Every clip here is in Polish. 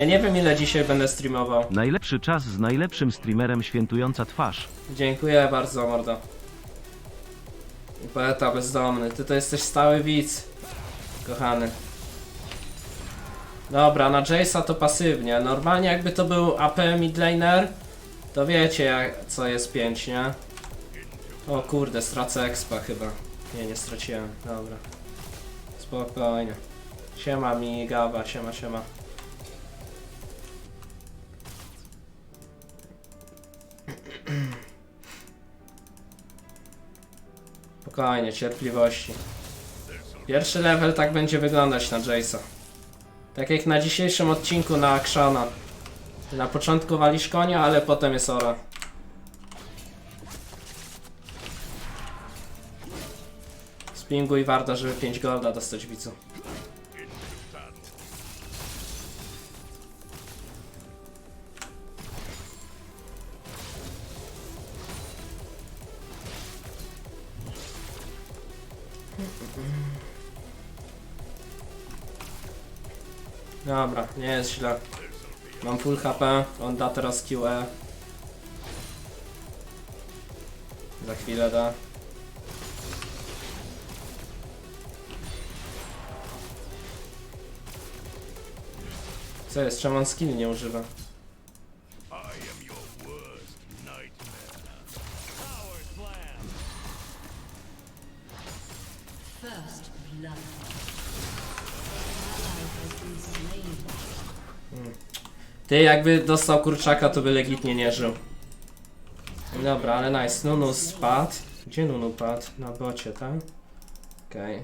Ja nie wiem ile dzisiaj będę streamował. Najlepszy czas z najlepszym streamerem świętująca twarz. Dziękuję bardzo, mordo. Poeta bezdomny, ty to jesteś stały widz. Kochany. Dobra, na Jace'a to pasywnie. Normalnie jakby to był AP midlaner, to wiecie jak, co jest 5, nie? O kurde, stracę expa chyba. Nie, nie straciłem. Dobra. Spokojnie. Siema mi gawa, siema, siema. Spokojnie, cierpliwości. Pierwszy level tak będzie wyglądać na Jace'a. Tak jak na dzisiejszym odcinku na Krzana. Na początku walisz konia, ale potem jest ora. Spinguj warto, żeby 5 golda dostać widzu. Dobra, nie jest źle. Mam full HP, on da teraz QE. Za chwilę da. Co jest? On skill nie używa? First blood. Ty jakby dostał kurczaka, to by legitnie nie żył. Dobra, ale nice. Nunu spadł. Gdzie Nunu padł? Na bocie, tak? Okej.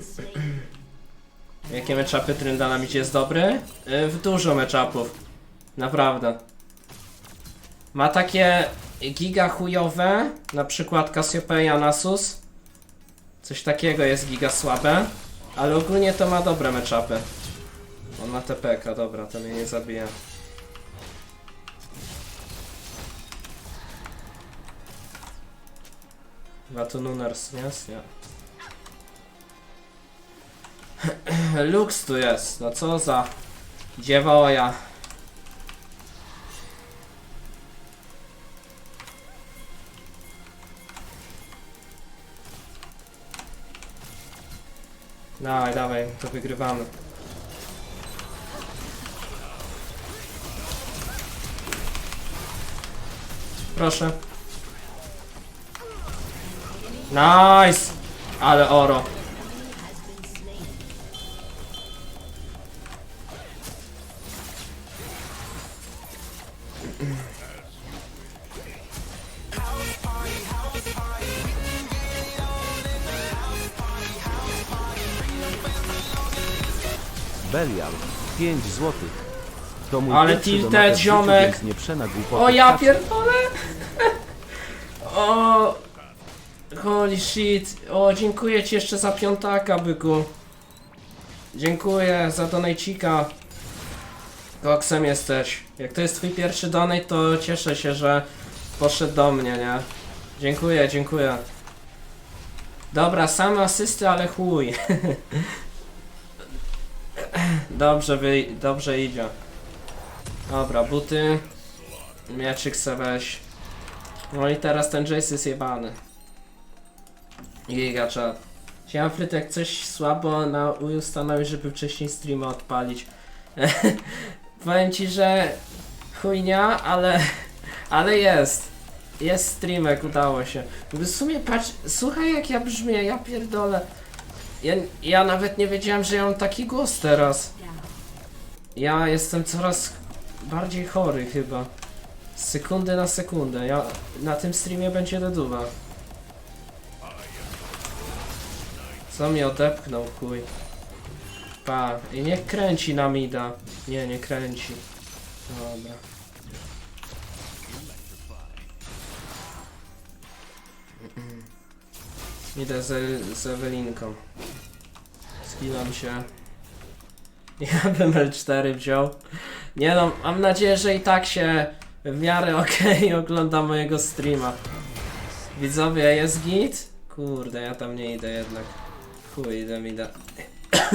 Slain. Jakie meczapy Tryndala mi jest dobry? W dużo meczapów. Naprawdę. Ma takie giga chujowe, na przykład Cassiopeia Nasus. Coś takiego jest giga słabe, ale ogólnie to ma dobre meczapy. Ma TPK, dobra, to mnie nie zabija. Chyba to Nuners, nie? Nie. Lux tu jest, no co za dziewoja. Dawaj, dawaj, to wygrywamy. Proszę. Nice! Ale oro. Belial. 5 złotych. To mój Ale pierwszy tilted, donatek w życiu, ziomek. więc Nie przena głupoty O ja pierdolę! O! Holy shit! O, dziękuję ci jeszcze za piątaka, byku. Dziękuję za donajcika. Koksem jesteś. Jak to jest twój pierwszy donate, to cieszę się, że poszedł do mnie, nie? Dziękuję, dziękuję. Dobra, same asysty, ale chuj. dobrze, wy, dobrze idzie. Dobra, buty. Mieczyk se weź. No i teraz ten Jace jest jebany. Giga chat. Chciałem Frytek coś słabo na ustanowić, żeby wcześniej streama odpalić. Powiem ci, że chujnia, ale, ale jest. Jest streamek, udało się. W sumie patrz, słuchaj jak ja brzmię, ja pierdolę. Ja, ja nawet nie wiedziałem, że ja mam taki głos teraz. Ja jestem coraz bardziej chory chyba. Z sekundy na sekundę. Ja na tym streamie będzie deduwa. Co mnie odepchnął, chuj. Pa, i niech kręci na mida. Nie, nie kręci. Dobra. Idę z, z Ewelinką. Skilam się. Ja bym L4 wziął. Nie no, mam nadzieję, że i tak się w miarę okej ogląda mojego streama. Widzowie, jest git? Kurde, ja tam nie idę jednak. Chuj, idę mi da.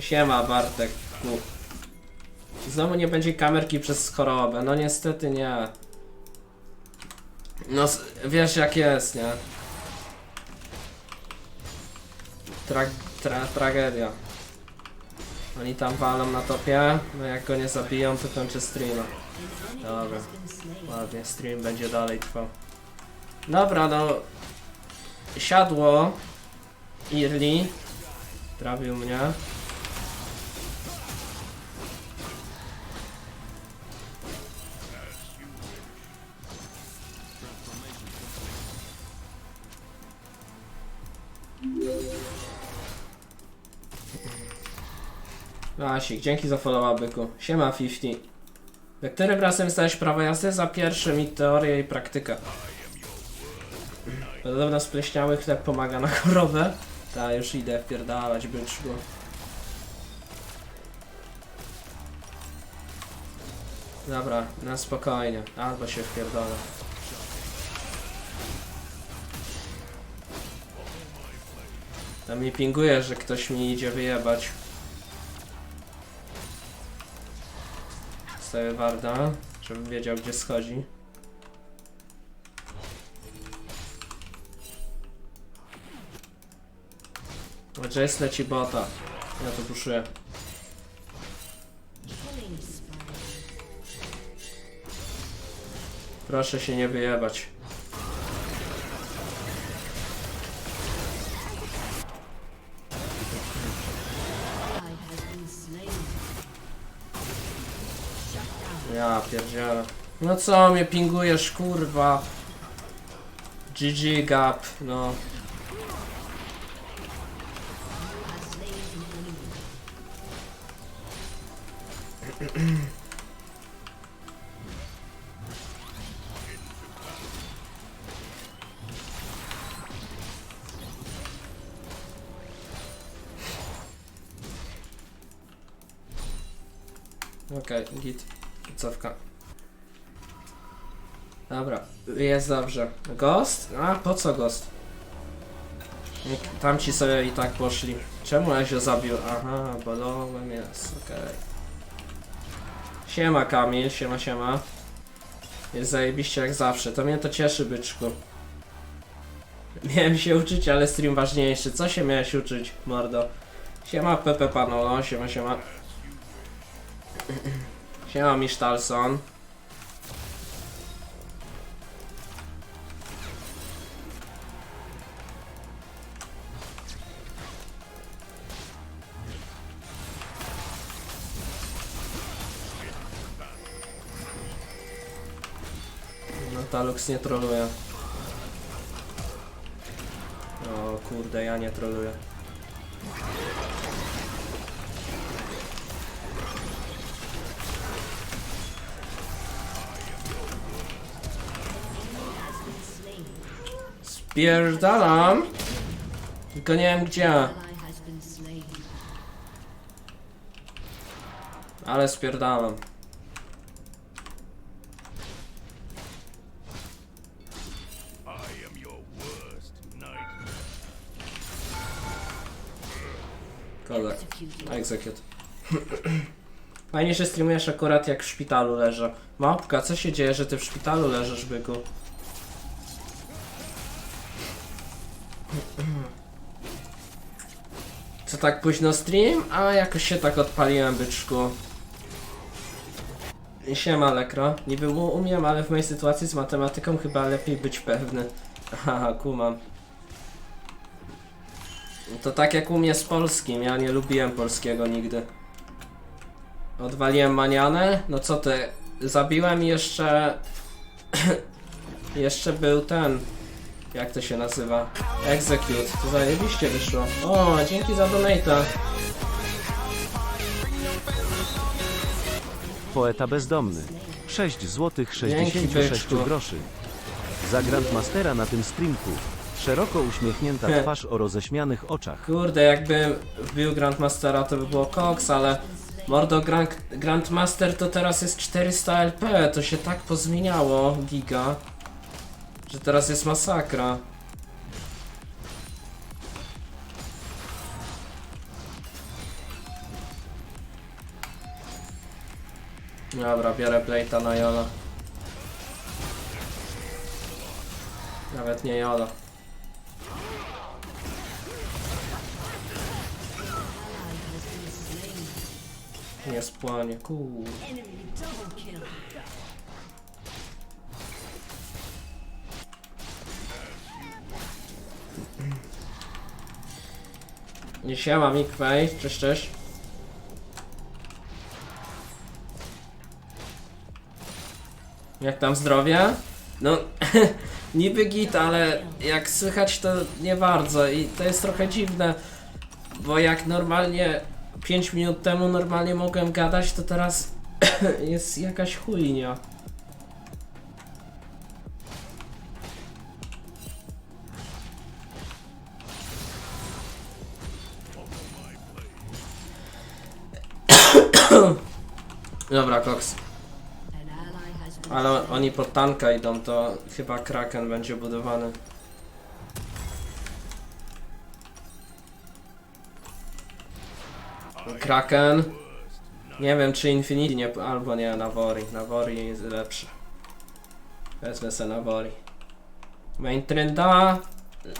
Siema Bartek. Ku. Znowu nie będzie kamerki przez chorobę. No niestety nie. No wiesz jak jest, nie? Tra tra tragedia. Oni tam walą na topie, no jak go nie zabiją to kończy streama. Dobra, ładnie, stream będzie dalej trwał. Dobra, no... Siadło. Irli. Trawił mnie. Lasik, dzięki za followa byku. Siema 50. Jak którym razem zdałeś prawo jazdy? Za pierwszym i teorię i praktykę. Podobno spleśniały chleb pomaga na chorobę. Ta już idę wpierdalać byczku. Dobra, na spokojnie. Albo się wpierdolę. Tam mi pinguje, że ktoś mi idzie wyjebać. Staję warda, żebym wiedział gdzie schodzi. Może jest leci bota. Ja to spree. Proszę się nie wyjebać. Ja pierdzielę. No co mnie pingujesz, kurwa? GG gap, no. Okej, git. Cofka. Dobra, jest dobrze. Ghost? A po co ghost? Tamci sobie i tak poszli. Czemu ja się zabił? Aha, bolowem jest, okej. Siema Kamil, siema siema. Jest zajebiście jak zawsze, to mnie to cieszy byczku. Miałem się uczyć, ale stream ważniejszy. Co się miałeś uczyć, mordo? Siema Pepe Panolo, siema siema. Siema Misztalson. No Talux nie troluje. O kurde, ja nie troluję. Spierdalam. Tylko nie wiem gdzie. Ale spierdalam. Executed. Execute. Fajnie, że streamujesz akurat jak w szpitalu leżę. Małpka, co się dzieje, że ty w szpitalu leżysz, byku? Co tak późno stream? A jakoś się tak odpaliłem, byczku. Siema, Lekro. Niby umiem, ale w mojej sytuacji z matematyką chyba lepiej być pewny. Haha, kumam. To tak jak u mnie z polskim, ja nie lubiłem polskiego nigdy. Odwaliłem manianę, no co ty, zabiłem jeszcze... jeszcze był ten... Jak to się nazywa? Execute, to zajebiście wyszło. O, dzięki za donata. Poeta bezdomny. 6 zł 66 byczku. groszy. Za Grandmastera na tym streamku. Szeroko uśmiechnięta twarz o roześmianych oczach. Kurde, jakbym wbił Grandmastera to by było koks, ale... Mordo Grand, Grandmaster to teraz jest 400 LP, to się tak pozmieniało, giga. Że teraz jest masakra. Dobra, biorę plate'a na Jola. Nawet nie Jola. Nie spłanie, kurde. Siema Mikwej, cześć, cześć. Jak tam zdrowie? No, niby git, ale jak słychać to nie bardzo i to jest trochę dziwne, bo jak normalnie 5 minut temu normalnie mogłem gadać, to teraz jest jakaś chujnia. Ale oni pod tanka idą, to chyba Kraken będzie budowany. Kraken. Nie wiem czy Infinity nie, albo nie, Navori. Navori jest lepszy. Wezmę se Navori. Main Trenda.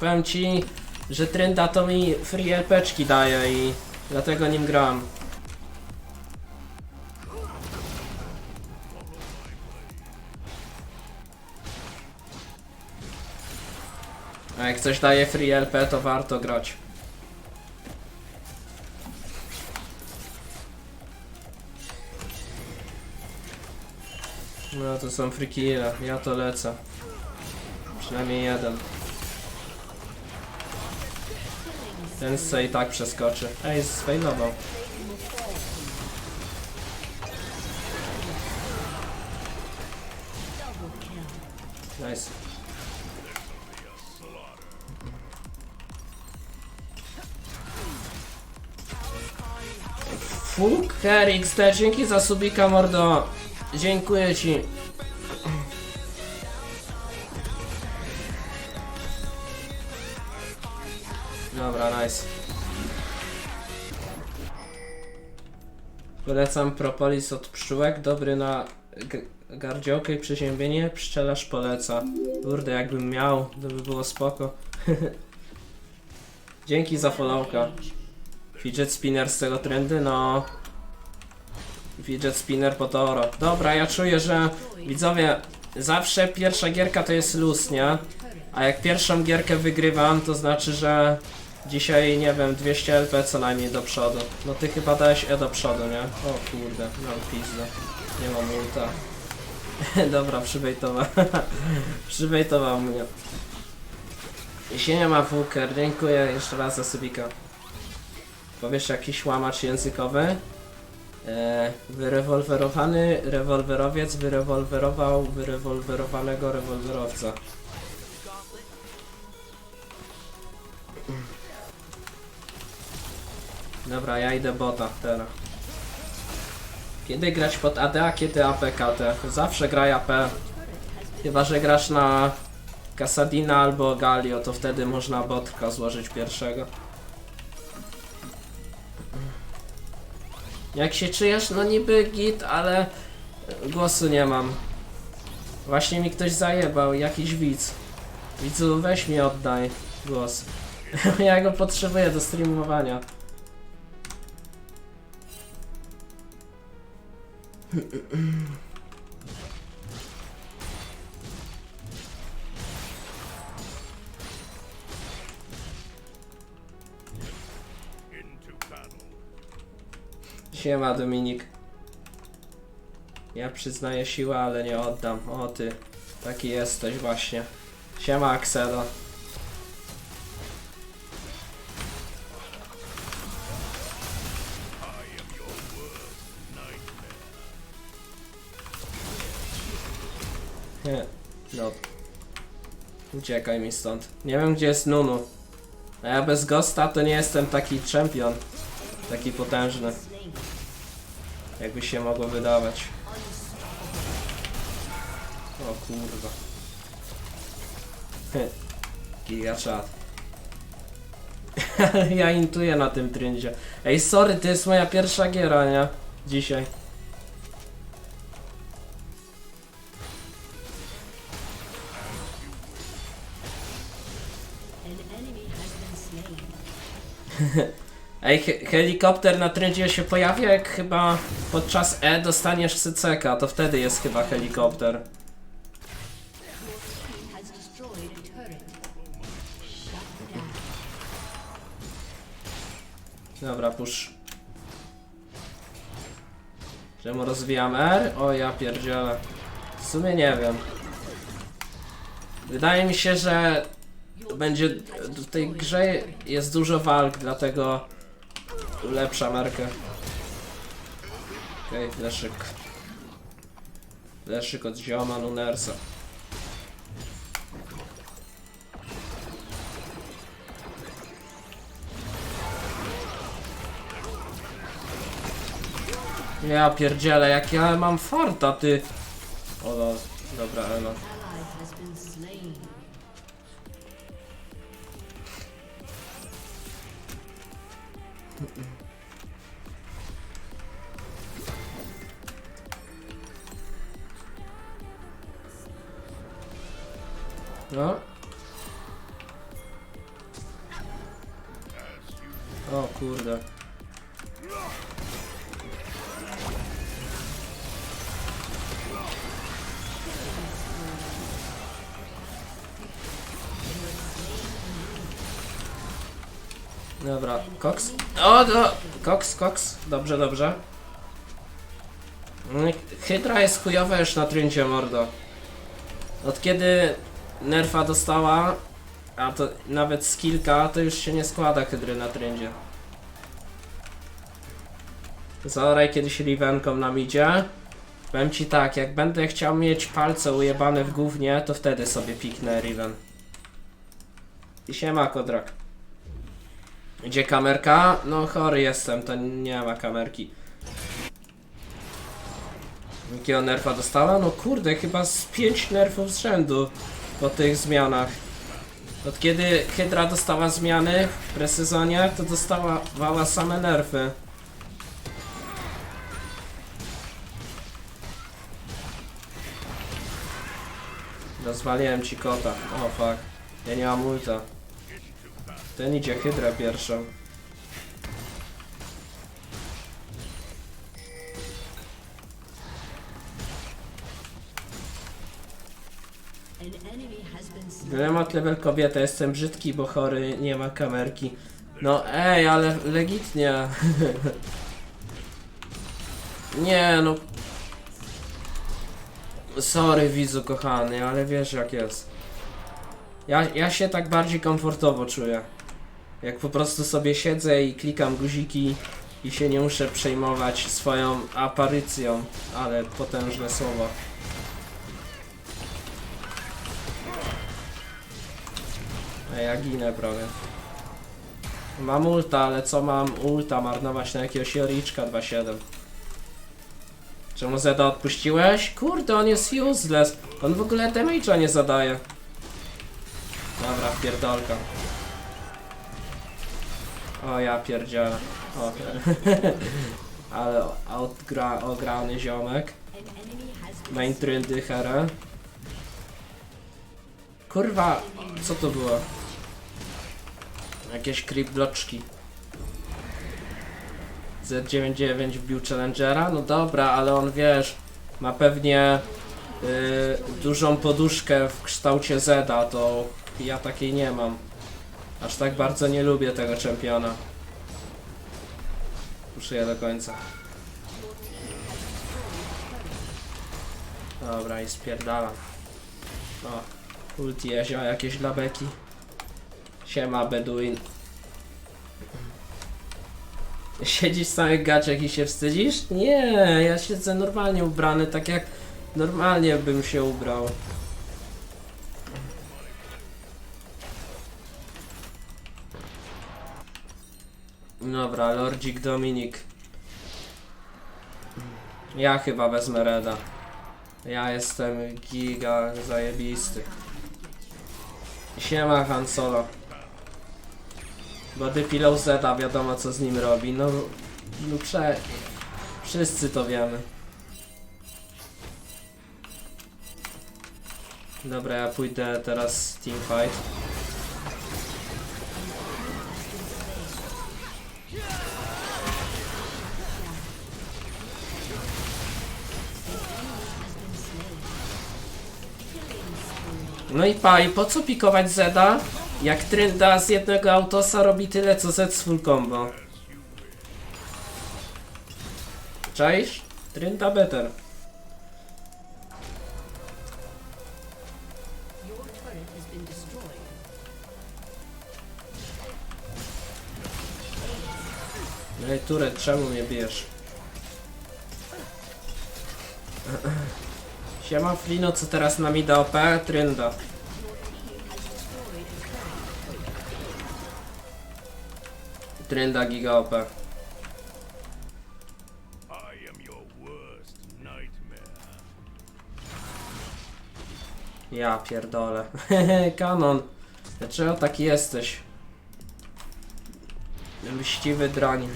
Powiem ci, że Trenda to mi free LPczki daje i dlatego nim gram. A jak coś daje free LP, to warto grać. No to są free ja to lecę. Przynajmniej jeden. Ten se i tak przeskoczy. Ej, sfejlował. Nice. Fuk, XD, dzięki za subika mordo. Dziękuję ci. Dobra, nice. Polecam propolis od pszczółek, dobry na gardziołkę i przeziębienie, pszczelarz poleca. Kurde, jakbym miał, to by było spoko. Dzięki za followka. Fidget spinner z tego trendy, no. Fidget spinner po toro. Dobra, ja czuję, że widzowie, zawsze pierwsza gierka to jest luz, nie? A jak pierwszą gierkę wygrywam, to znaczy, że dzisiaj, nie wiem, 200 LP co najmniej do przodu. No ty chyba dałeś E do przodu, nie? O kurde, no pizdę. Nie mam ulta. Dobra, przybejtował. przybejtował mnie. Jeśli nie ma Fuker, dziękuję jeszcze raz za subika. Powiesz jakiś łamacz językowy? E, wyrewolwerowany rewolwerowiec wyrewolwerował wyrewolwerowanego rewolwerowca. Dobra, ja idę bota teraz. Kiedy grać pod AD, a kiedy APKT? Zawsze graj AP. Chyba, że grasz na Kasadina albo Galio, to wtedy można botka złożyć pierwszego. Jak się czujesz? No niby git, ale głosu nie mam. Właśnie mi ktoś zajebał, jakiś widz. Widzu, weź mi oddaj głos. ja go potrzebuję do streamowania. Siema Dominik. Ja przyznaję siłę, ale nie oddam. O ty, taki jesteś właśnie. Siema Axelo. Nie, no. Uciekaj mi stąd. Nie wiem gdzie jest Nunu. A ja bez Ghosta to nie jestem taki champion. Taki potężny jakby się mogło wydawać. O kurwa. Giga czat. ja intuję na tym tryndzie. Ej, sorry, to jest moja pierwsza giera, nie? Dzisiaj. Ej, he helikopter na trendzie się pojawia, jak chyba podczas E dostaniesz cyceka, to wtedy jest chyba helikopter. Dobra, push. Czemu rozwijam R? O ja pierdzielę. W sumie nie wiem. Wydaje mi się, że będzie w tej grze jest dużo walk, dlatego lepsza marka. Okej, okay, fleszyk. Fleszyk od zioma Nunersa. Ja pierdzielę, jak ja mam farta, ty. O, no, dobra, Elo. Dobra, Cox. O, do, Cox, Cox. Dobrze, dobrze. Mm, Hydra jest chujowa już na tryncie, mordo. Od kiedy nerfa dostała, a to nawet z kilka, to już się nie składa hydry na trendzie. Zaoraj kiedyś Rivenką nam idzie. Powiem ci tak, jak będę chciał mieć palce ujebane w gównie, to wtedy sobie piknę Riven. I siema Kodrak. Gdzie kamerka? No chory jestem, to nie ma kamerki. Jakiego nerfa dostała? No kurde, chyba z 5 nerfów z rzędu po tych zmianach. Od kiedy Hydra dostała zmiany w presezonie, to dostała wała same nerfy. Rozwaliłem ci kota. O fuck. Ja nie mam ulta. Ten idzie Hydra slain. Dylemat level kobieta, jestem brzydki, bo chory, nie ma kamerki. No ej, ale legitnie. nie no. Sorry widzu kochany, ale wiesz jak jest. Ja, ja się tak bardziej komfortowo czuję. Jak po prostu sobie siedzę i klikam guziki i się nie muszę przejmować swoją aparycją, ale potężne słowo. Ej, ja ginę prawie. Mam ulta, ale co mam ulta marnować na jakiegoś Joriczka 2.7? Czemu Zeda odpuściłeś? Kurde, on jest useless. On w ogóle damage'a nie zadaje. Dobra, pierdolka. O ja pierdzielę. Ale outgra, ograny ziomek. Tryndy herę. Kurwa, co to było? Jakieś creep bloczki. Z99 wbił Challengera? No dobra, ale on wiesz, ma pewnie y, dużą poduszkę w kształcie Zeda, to ja takiej nie mam. Aż tak bardzo nie lubię tego czempiona. Muszę je do końca. Dobra, i spierdalam. O, ulti jezio, jakieś dla beki. Siema, Beduin. Siedzisz w samych gaciach i się wstydzisz? Nie, ja siedzę normalnie ubrany, tak jak normalnie bym się ubrał. Dobra, Lordzik Dominik. Ja chyba wezmę Reda. Ja jestem giga zajebisty. Siema Han Solo. Body Pillow Zeta, wiadomo co z nim robi. No, no prze... Wszyscy to wiemy. Dobra, ja pójdę teraz teamfight. No i pa, i po co pikować Zeda? Jak Trynda z jednego autosa robi tyle co Z z full combo. Czaisz? Trynda better. Ej, Turet, czemu mnie bijesz? Siema Flino, co teraz nam da OP? Trynda. Trynda giga OP. Ja pierdolę. Kanon. Dlaczego taki jesteś? Mściwy drań.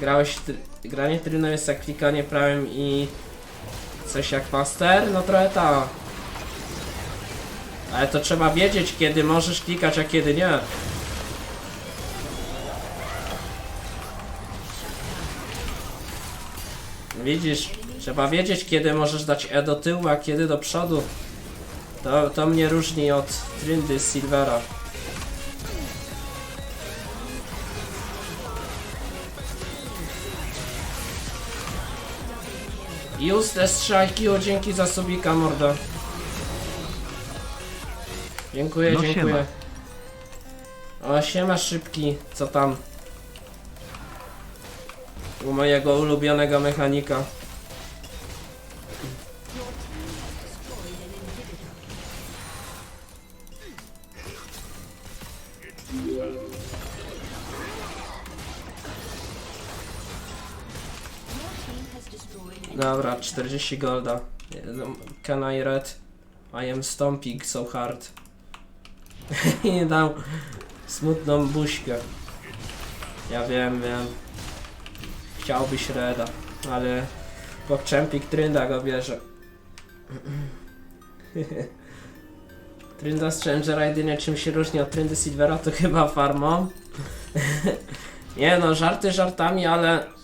Grałeś... Granie tryno jest jak klikanie prawym i... Coś jak master? No trochę ta. Ale to trzeba wiedzieć kiedy możesz klikać, a kiedy nie. Widzisz, trzeba wiedzieć kiedy możesz dać E do tyłu, a kiedy do przodu. To, to mnie różni od Trindy z Silvera. Useless Strike, dzięki za subika mordo. Dziękuję, No dziękuję. O, siema szybki, co tam? U mojego ulubionego mechanika. Dobra, 40 golda. Can I read? I am stomping so hard. I dał smutną buźkę. Ja wiem, wiem. Chciałbyś reda, ale Pogczempik Trynda go bierze. Trynda Strangera jedynie czym się różni od Tryndy Silvera to chyba farmą. Nie no, żarty żartami, ale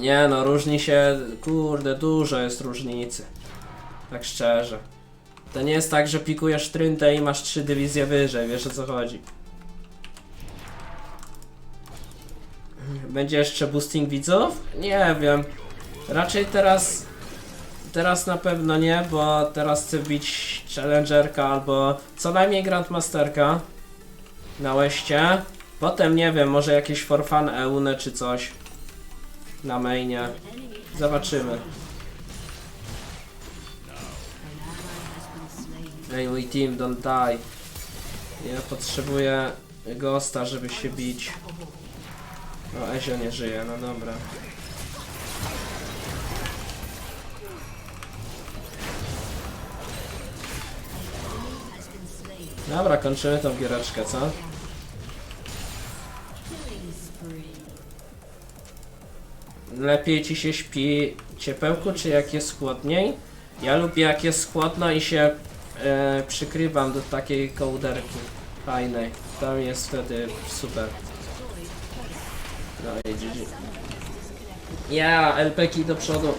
nie no, różni się, kurde, dużo jest różnicy. Tak szczerze. To nie jest tak, że pikujesz tryndę i masz trzy dywizje wyżej, wiesz o co chodzi. Będzie jeszcze boosting widzów? Nie wiem. Raczej teraz... Teraz na pewno nie, bo teraz chcę bić Challengerka albo co najmniej Grandmasterka na łeście. Potem nie wiem, może jakieś for fun EUNE czy coś na mainie. Zobaczymy. Mój team, don't die. Ja potrzebuję Ghosta, żeby się bić. O, Ezio nie żyje, no dobra. Dobra, kończymy tą giereczkę, co? Lepiej ci się śpi ciepełku, czy jak jest chłodniej? Ja lubię jak jest chłodno i się e, przykrywam do takiej kołderki fajnej. To mi jest wtedy super. No i GG. Ja, LPki do przodu.